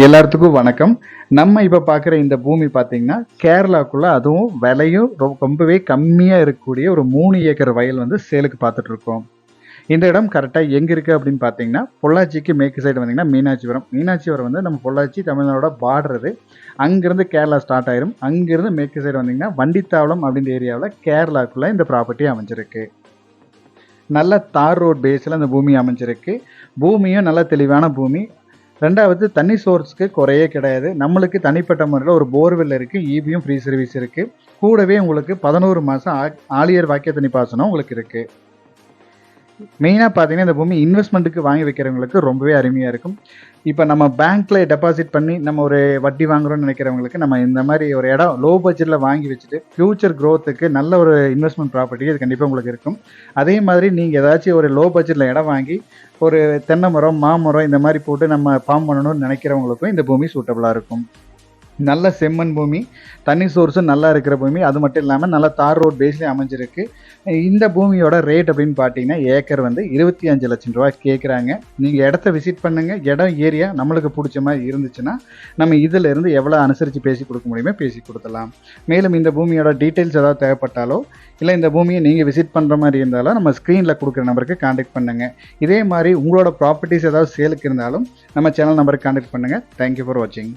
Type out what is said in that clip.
எல்லாத்துக்கும் வணக்கம். நம்ம இப்போ பார்க்குற இந்த பூமி பார்த்தீங்கன்னா கேரளாக்குள்ள அதுவும் விலையும் ரொம்பவே கம்மியாக இருக்கக்கூடிய ஒரு மூணு ஏக்கர் வயல் வந்து சேலுக்கு பார்த்துட்டு இருக்கோம் இந்த இடம் கரெக்டாக எங்கே இருக்குது அப்படின்னு பார்த்தீங்கன்னா பொள்ளாச்சிக்கு மேற்கு சைடு வந்தீங்கன்னா மீனாட்சிபுரம். மீனாட்சிபுரம் வந்து நம்ம பொள்ளாச்சி தமிழ்நாடோட பார்டரு அங்கேருந்து கேரளா ஸ்டார்ட் ஆயிரும். அங்கேருந்து மேற்கு சைடு வந்தீங்கன்னா வண்டித்தாவளம் அப்படின்ற ஏரியாவில் கேரளாக்குள்ளே இந்த ப்ராப்பர்ட்டி அமைஞ்சிருக்கு. நல்ல தார் ரோட் பேஸில் அந்த பூமி அமைஞ்சிருக்கு. பூமியும் நல்ல தெளிவான பூமி. ரெண்டாவது தண்ணி சோர்ஸ்க்கு குறையே கிடையாது. நம்மளுக்கு தனிப்பட்ட முறையில் ஒரு போர்வெல் இருக்குது ஈபியும் ஃப்ரீ சர்வீஸ் இருக்குது கூடவே உங்களுக்கு பதினோரு மாதம் ஆலியர் வாக்கிய தண்ணி பாசனம் உங்களுக்கு இருக்குது மெயினாக பார்த்தீங்கன்னா இந்த பூமி இன்வெஸ்ட்மெண்ட்டுக்கு வாங்கி வைக்கிறவங்களுக்கு ரொம்பவே அருமையாக இருக்கும். இப்போ நம்ம பேங்க்ல டெபாசிட் பண்ணி நம்ம ஒரு வட்டி வாங்குறோம்னு நினைக்கிறவங்களுக்கு நம்ம இந்த மாதிரி ஒரு இடம் லோ பட்ஜெட்டில் வாங்கி வச்சுட்டு ஃபியூச்சர் க்ரோத்துக்கு நல்ல ஒரு இன்வெஸ்ட்மெண்ட் ப்ராப்பர்ட்டி இது கண்டிப்பாக உங்களுக்கு இருக்கும். அதே மாதிரி நீங்கள் ஏதாச்சும் ஒரு லோ பட்ஜெட்டில் இடம் வாங்கி ஒரு தென்னை மரம் மாமரம் இந்த மாதிரி போட்டு நம்ம ஃபார்ம் பண்ணணும்னு நினைக்கிறவங்களுக்கும் இந்த பூமி சூட்டபுளாக இருக்கும். நல்ல செம்மண் பூமி தண்ணி சோர்ஸும் நல்லா இருக்கிற பூமி. அது மட்டும் இல்லாமல் நல்ல தார் ரோட் பேஸ்லேயே அமைஞ்சிருக்கு. இந்த பூமியோட ரேட் அப்படின்னு பார்த்தீங்கன்னா ஏக்கர் வந்து இருபத்தி அஞ்சு லட்சம் ரூபாய் கேட்குறாங்க நீங்கள் இடத்த விசிட் பண்ணுங்கள் இடம் ஏரியா நம்மளுக்கு பிடிச்ச மாதிரி இருந்துச்சுன்னா நம்ம இதிலிருந்து எவ்வளோ அனுசரித்து பேசி கொடுக்க முடியுமோ பேசி கொடுத்துலாம் மேலும் இந்த பூமியோட டீட்டெயில்ஸ் ஏதாவது தேவைப்பட்டாலோ இல்லை இந்த பூமியை நீங்கள் விசிட் பண்ணுற மாதிரி இருந்தாலும் நம்ம ஸ்க்ரீனில் கொடுக்குற நம்பருக்கு காண்டாக்ட் பண்ணுங்கள் இதே மாதிரி உங்களோட ப்ராப்பர்ட்டிஸ் ஏதாவது சேலுக்கு இருந்தாலும் நம்ம சேனல் நம்பருக்கு காண்டாக்ட் பண்ணுங்கள் தேங்க்யூ ஃபார் வாட்சிங்